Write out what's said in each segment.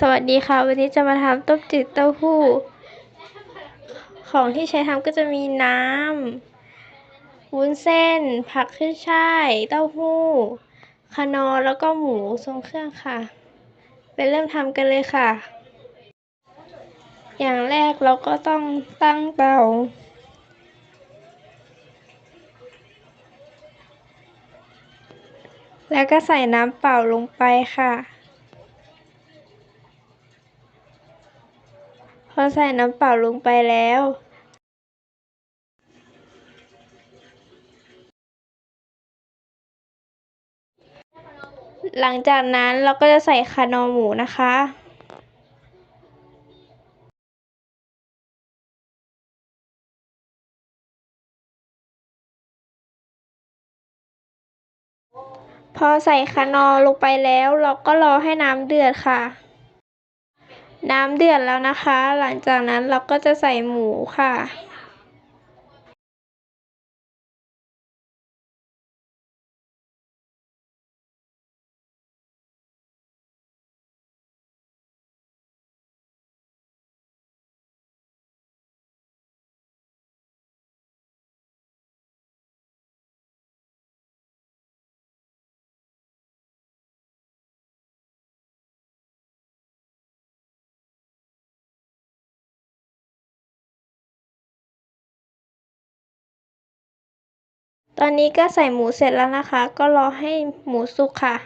สวัสดีค่ะ วันนี้จะมาทำต้มจืดเต้าหู้ ของที่ใช้ทำก็จะมีน้ำวุ้นเส้น ผักขึ้นช่าย เต้าหู้คะนอแล้วก็หมูทรงเครื่องค่ะ ไปเริ่มทำกันเลยค่ะ อย่างแรกเราก็ต้องตั้งเตาแล้วก็ใส่น้ำเปล่าลงไปค่ะ พอใส่น้ำเปล่าลงไปแล้ว หลังจากนั้นเราก็จะใส่คานอหมูนะคะพอใส่คานอลงไปแล้ว เราก็รอให้น้ำเดือดค่ะ น้ำเดือดแล้วนะคะ หลังจากนั้นเราก็จะใส่หมูค่ะ ตอนนี้ก็ใส่หมูเสร็จแล้วนะคะ ก็รอให้หมูสุกค่ะ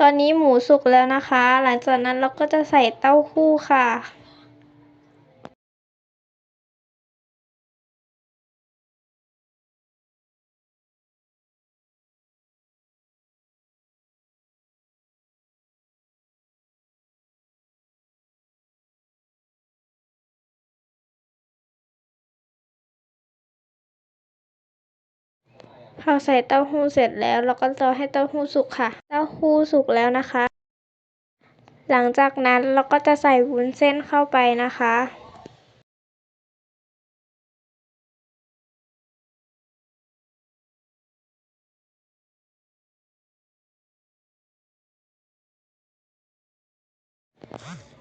ตอนนี้หมูสุกแล้วนะคะ หลังจากนั้นเราก็จะใส่เต้าหู้ค่ะ พอใส่เต้าหู้เสร็จแล้วเราก็รอให้เต้าหู้สุกค่ะ เต้าหู้สุกแล้วนะคะ หลังจากนั้นเราก็จะใส่วุ้นเส้นเข้าไปนะคะ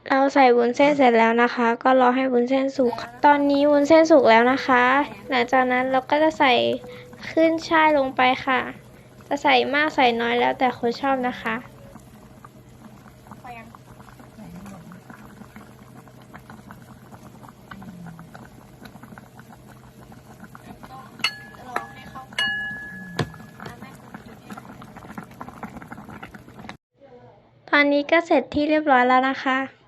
เราใส่วุ้นเส้นเสร็จแล้วนะคะ ก็รอให้วุ้นเส้นสุกค่ะตอนนี้วุ้นเส้นสุกแล้วนะคะ หลังจากนั้นเราก็จะใส่ ขึ้นช่ายลงไปค่ะ จะใส่มากใส่น้อยแล้วแต่คนชอบนะคะตอนนี้ก็เสร็จที่เรียบร้อยแล้วนะคะ